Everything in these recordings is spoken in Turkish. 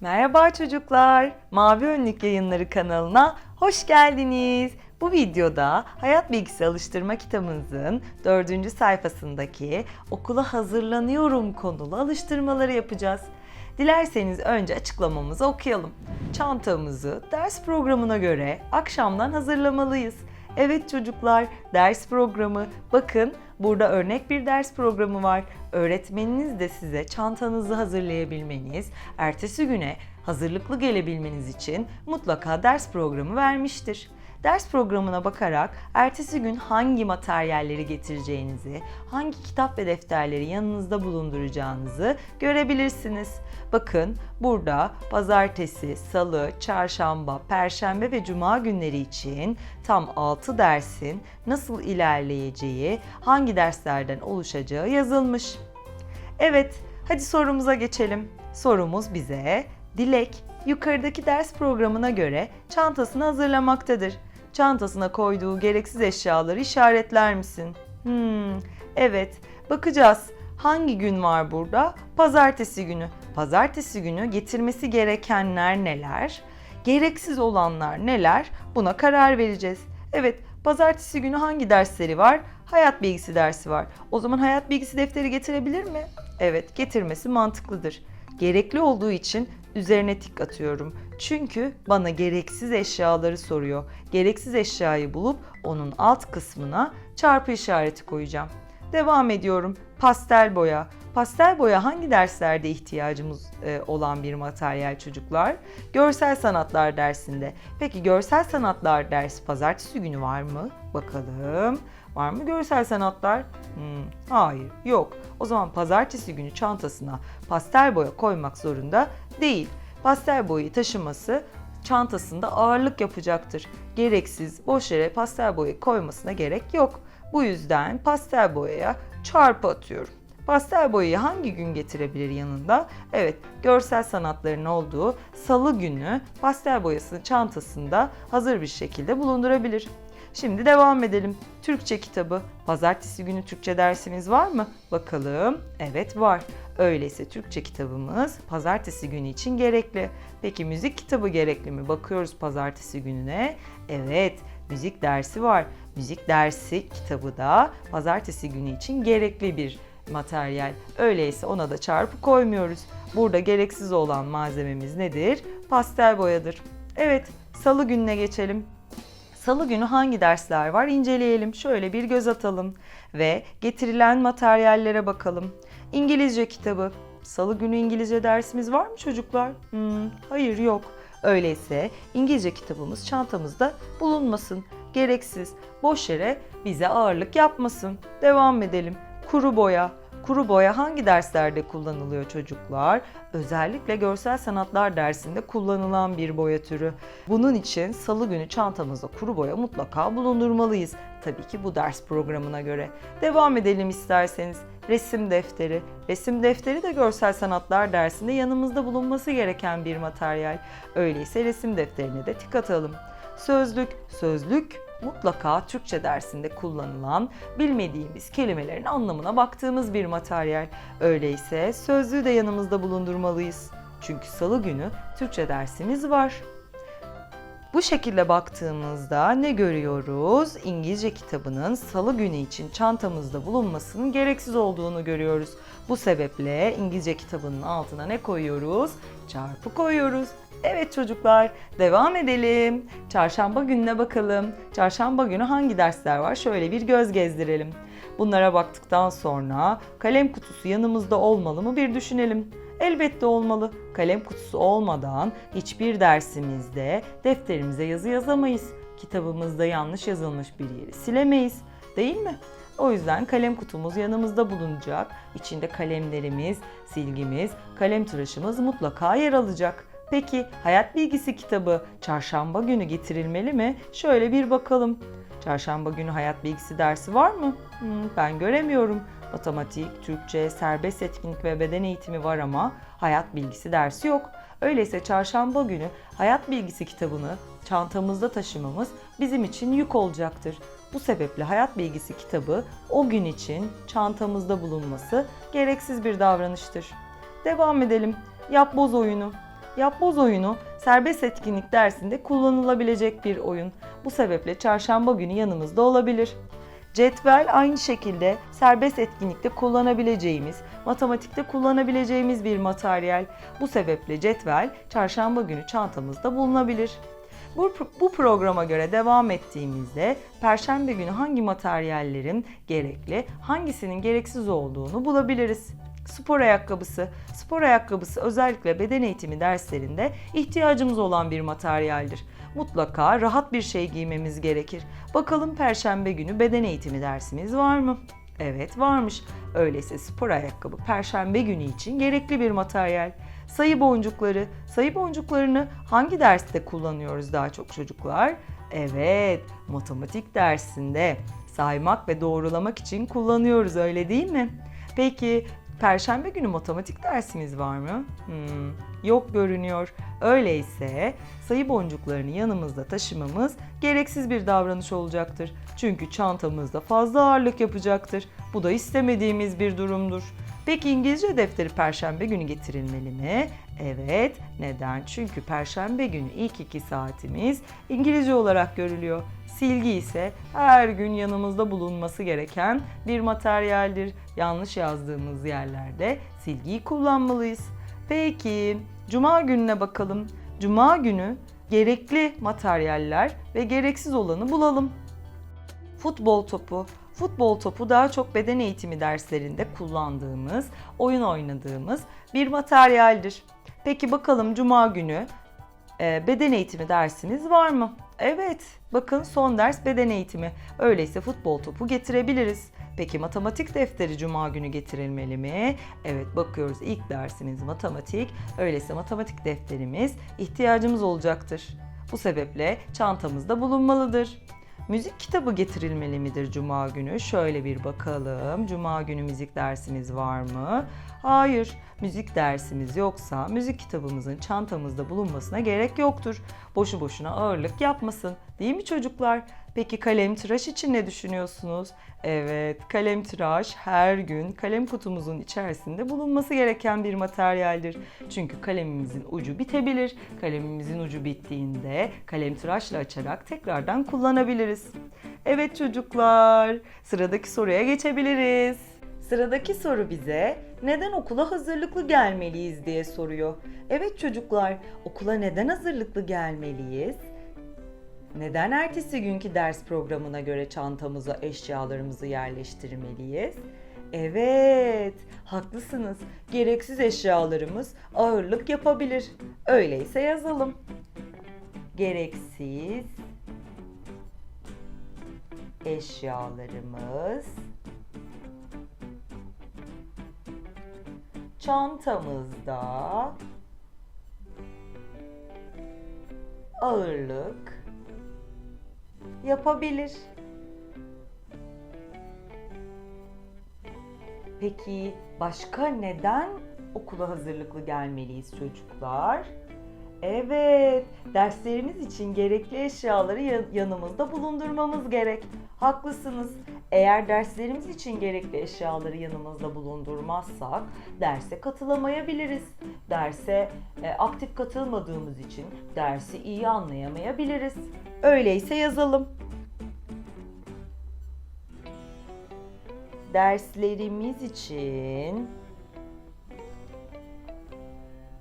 Merhaba çocuklar. Mavi Önlük Yayınları kanalına hoş geldiniz. Bu videoda Hayat Bilgisi Alıştırma kitabımızın dördüncü sayfasındaki okula hazırlanıyorum konulu alıştırmaları yapacağız. Dilerseniz önce açıklamamızı okuyalım. Çantamızı ders programına göre akşamdan hazırlamalıyız. Evet çocuklar, ders programı. Bakın burada örnek bir ders programı var. Öğretmeniniz de size çantanızı hazırlayabilmeniz, ertesi güne hazırlıklı gelebilmeniz için mutlaka ders programı vermiştir. Ders programına bakarak ertesi gün hangi materyalleri getireceğinizi, hangi kitap ve defterleri yanınızda bulunduracağınızı görebilirsiniz. Bakın burada pazartesi, salı, çarşamba, perşembe ve cuma günleri için tam 6 dersin nasıl ilerleyeceği, hangi derslerden oluşacağı yazılmış. Evet, hadi sorumuza geçelim. Sorumuz bize Dilek yukarıdaki ders programına göre çantasını hazırlamaktadır. Çantasına koyduğu gereksiz eşyaları işaretler misin? Hmm, evet. Bakacağız. Hangi gün var burada? Pazartesi günü. Pazartesi günü getirmesi gerekenler neler? Gereksiz olanlar neler? Buna karar vereceğiz. Evet, pazartesi günü hangi dersleri var? Hayat bilgisi dersi var. O zaman hayat bilgisi defteri getirebilir mi? Evet, getirmesi mantıklıdır. Gerekli olduğu için üzerine tik atıyorum. Çünkü bana gereksiz eşyaları soruyor. Gereksiz eşyayı bulup onun alt kısmına çarpı işareti koyacağım. Devam ediyorum. Pastel boya. Pastel boya hangi derslerde ihtiyacımız e, olan bir materyal çocuklar? Görsel sanatlar dersinde. Peki görsel sanatlar dersi pazartesi günü var mı? Bakalım. Var mı görsel sanatlar? Hmm, hayır, yok. O zaman pazartesi günü çantasına pastel boya koymak zorunda değil. Pastel boyayı taşıması çantasında ağırlık yapacaktır. Gereksiz, boş yere pastel boya koymasına gerek yok. Bu yüzden pastel boyaya çarpı atıyorum. Pastel boyayı hangi gün getirebilir yanında? Evet, görsel sanatların olduğu salı günü pastel boyasını çantasında hazır bir şekilde bulundurabilir. Şimdi devam edelim. Türkçe kitabı. Pazartesi günü Türkçe dersimiz var mı? Bakalım. Evet var. Öyleyse Türkçe kitabımız pazartesi günü için gerekli. Peki müzik kitabı gerekli mi? Bakıyoruz pazartesi gününe. Evet, müzik dersi var. Müzik dersi kitabı da pazartesi günü için gerekli bir materyal. Öyleyse ona da çarpı koymuyoruz. Burada gereksiz olan malzememiz nedir? Pastel boyadır. Evet, salı gününe geçelim. Salı günü hangi dersler var inceleyelim. Şöyle bir göz atalım ve getirilen materyallere bakalım. İngilizce kitabı. Salı günü İngilizce dersimiz var mı çocuklar? Hmm, hayır yok. Öyleyse İngilizce kitabımız çantamızda bulunmasın. Gereksiz, boş yere bize ağırlık yapmasın. Devam edelim. Kuru boya. Kuru boya hangi derslerde kullanılıyor çocuklar? Özellikle görsel sanatlar dersinde kullanılan bir boya türü. Bunun için salı günü çantamızda kuru boya mutlaka bulundurmalıyız. Tabii ki bu ders programına göre. Devam edelim isterseniz. Resim defteri. Resim defteri de görsel sanatlar dersinde yanımızda bulunması gereken bir materyal. Öyleyse resim defterine de tik atalım. Sözlük. Sözlük mutlaka Türkçe dersinde kullanılan bilmediğimiz kelimelerin anlamına baktığımız bir materyal. Öyleyse sözlüğü de yanımızda bulundurmalıyız. Çünkü salı günü Türkçe dersimiz var. Bu şekilde baktığımızda ne görüyoruz? İngilizce kitabının salı günü için çantamızda bulunmasının gereksiz olduğunu görüyoruz. Bu sebeple İngilizce kitabının altına ne koyuyoruz? Çarpı koyuyoruz. Evet çocuklar, devam edelim. Çarşamba gününe bakalım. Çarşamba günü hangi dersler var? Şöyle bir göz gezdirelim. Bunlara baktıktan sonra kalem kutusu yanımızda olmalı mı bir düşünelim. Elbette olmalı. Kalem kutusu olmadan hiçbir dersimizde defterimize yazı yazamayız. Kitabımızda yanlış yazılmış bir yeri silemeyiz. Değil mi? O yüzden kalem kutumuz yanımızda bulunacak. İçinde kalemlerimiz, silgimiz, kalem tıraşımız mutlaka yer alacak. Peki hayat bilgisi kitabı çarşamba günü getirilmeli mi? Şöyle bir bakalım. Çarşamba günü hayat bilgisi dersi var mı? Hmm, ben göremiyorum. Matematik, Türkçe, serbest etkinlik ve beden eğitimi var ama hayat bilgisi dersi yok. Öyleyse çarşamba günü hayat bilgisi kitabını çantamızda taşımamız bizim için yük olacaktır. Bu sebeple hayat bilgisi kitabı o gün için çantamızda bulunması gereksiz bir davranıştır. Devam edelim. Yapboz oyunu. Yapboz oyunu serbest etkinlik dersinde kullanılabilecek bir oyun. Bu sebeple çarşamba günü yanımızda olabilir. Cetvel aynı şekilde serbest etkinlikte kullanabileceğimiz, matematikte kullanabileceğimiz bir materyal. Bu sebeple cetvel çarşamba günü çantamızda bulunabilir. Bu, bu programa göre devam ettiğimizde perşembe günü hangi materyallerin gerekli, hangisinin gereksiz olduğunu bulabiliriz. Spor ayakkabısı. Spor ayakkabısı özellikle beden eğitimi derslerinde ihtiyacımız olan bir materyaldir. Mutlaka rahat bir şey giymemiz gerekir. Bakalım perşembe günü beden eğitimi dersimiz var mı? Evet varmış. Öyleyse spor ayakkabı perşembe günü için gerekli bir materyal. Sayı boncukları. Sayı boncuklarını hangi derste kullanıyoruz daha çok çocuklar? Evet, matematik dersinde saymak ve doğrulamak için kullanıyoruz öyle değil mi? Peki Perşembe günü matematik dersimiz var mı? Hmm, yok görünüyor. Öyleyse sayı boncuklarını yanımızda taşımamız gereksiz bir davranış olacaktır. Çünkü çantamızda fazla ağırlık yapacaktır. Bu da istemediğimiz bir durumdur. Peki İngilizce defteri perşembe günü getirilmeli mi? Evet. Neden? Çünkü perşembe günü ilk iki saatimiz İngilizce olarak görülüyor. Silgi ise her gün yanımızda bulunması gereken bir materyaldir. Yanlış yazdığımız yerlerde silgiyi kullanmalıyız. Peki, cuma gününe bakalım. Cuma günü gerekli materyaller ve gereksiz olanı bulalım. Futbol topu. Futbol topu daha çok beden eğitimi derslerinde kullandığımız, oyun oynadığımız bir materyaldir. Peki bakalım cuma günü e, beden eğitimi dersimiz var mı? Evet, bakın son ders beden eğitimi. Öyleyse futbol topu getirebiliriz. Peki matematik defteri cuma günü getirilmeli mi? Evet bakıyoruz ilk dersimiz matematik. Öyleyse matematik defterimiz ihtiyacımız olacaktır. Bu sebeple çantamızda bulunmalıdır. Müzik kitabı getirilmeli midir cuma günü? Şöyle bir bakalım. Cuma günü müzik dersimiz var mı? Hayır. Müzik dersimiz yoksa müzik kitabımızın çantamızda bulunmasına gerek yoktur. Boşu boşuna ağırlık yapmasın. Değil mi çocuklar? Peki kalem tıraş için ne düşünüyorsunuz? Evet, kalem tıraş her gün kalem kutumuzun içerisinde bulunması gereken bir materyaldir. Çünkü kalemimizin ucu bitebilir. Kalemimizin ucu bittiğinde kalem tıraşla açarak tekrardan kullanabiliriz. Evet çocuklar, sıradaki soruya geçebiliriz. Sıradaki soru bize neden okula hazırlıklı gelmeliyiz diye soruyor. Evet çocuklar, okula neden hazırlıklı gelmeliyiz? Neden ertesi günkü ders programına göre çantamıza eşyalarımızı yerleştirmeliyiz? Evet, haklısınız. Gereksiz eşyalarımız ağırlık yapabilir. Öyleyse yazalım. Gereksiz eşyalarımız çantamızda ağırlık yapabilir. Peki başka neden okula hazırlıklı gelmeliyiz çocuklar? Evet, derslerimiz için gerekli eşyaları ya- yanımızda bulundurmamız gerek. Haklısınız. Eğer derslerimiz için gerekli eşyaları yanımızda bulundurmazsak derse katılamayabiliriz. Derse e, aktif katılmadığımız için dersi iyi anlayamayabiliriz. Öyleyse yazalım. Derslerimiz için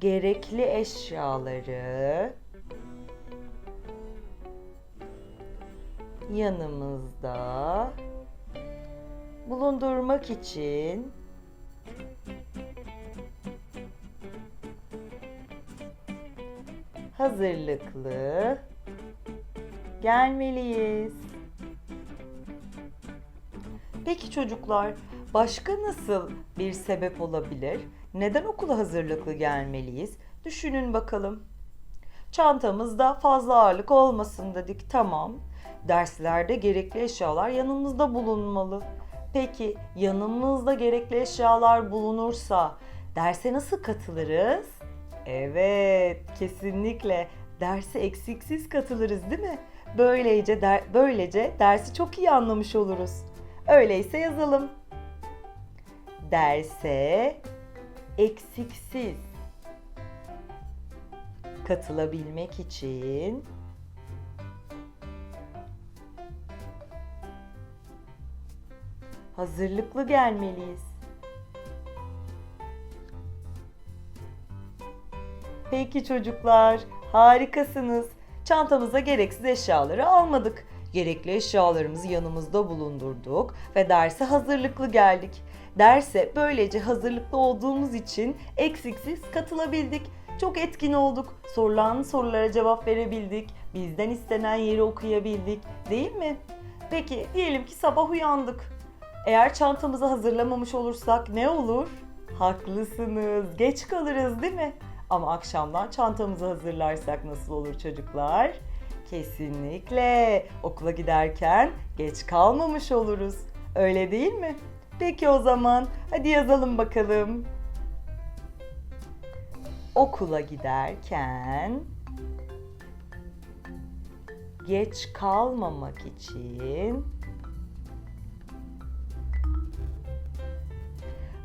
gerekli eşyaları yanımızda bulundurmak için hazırlıklı gelmeliyiz. Peki çocuklar, başka nasıl bir sebep olabilir? Neden okula hazırlıklı gelmeliyiz? Düşünün bakalım. Çantamızda fazla ağırlık olmasın dedik. Tamam. Derslerde gerekli eşyalar yanımızda bulunmalı. Peki yanımızda gerekli eşyalar bulunursa derse nasıl katılırız? Evet, kesinlikle derse eksiksiz katılırız değil mi? Böylece der, böylece dersi çok iyi anlamış oluruz. Öyleyse yazalım. Derse eksiksiz katılabilmek için hazırlıklı gelmeliyiz. Peki çocuklar, harikasınız. Çantamıza gereksiz eşyaları almadık. Gerekli eşyalarımızı yanımızda bulundurduk ve derse hazırlıklı geldik. Derse böylece hazırlıklı olduğumuz için eksiksiz katılabildik. Çok etkin olduk. Sorulan sorulara cevap verebildik. Bizden istenen yeri okuyabildik. Değil mi? Peki diyelim ki sabah uyandık. Eğer çantamızı hazırlamamış olursak ne olur? Haklısınız. Geç kalırız değil mi? Ama akşamdan çantamızı hazırlarsak nasıl olur çocuklar? Kesinlikle okula giderken geç kalmamış oluruz. Öyle değil mi? Peki o zaman hadi yazalım bakalım. Okula giderken geç kalmamak için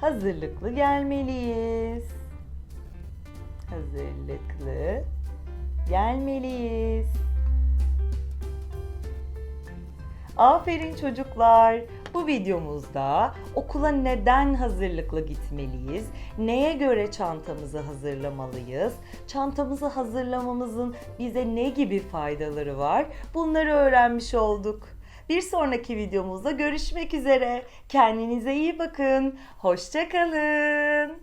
hazırlıklı gelmeliyiz. Hazırlıklı gelmeliyiz. Aferin çocuklar. Bu videomuzda okula neden hazırlıklı gitmeliyiz? Neye göre çantamızı hazırlamalıyız? Çantamızı hazırlamamızın bize ne gibi faydaları var? Bunları öğrenmiş olduk. Bir sonraki videomuzda görüşmek üzere. Kendinize iyi bakın. Hoşçakalın.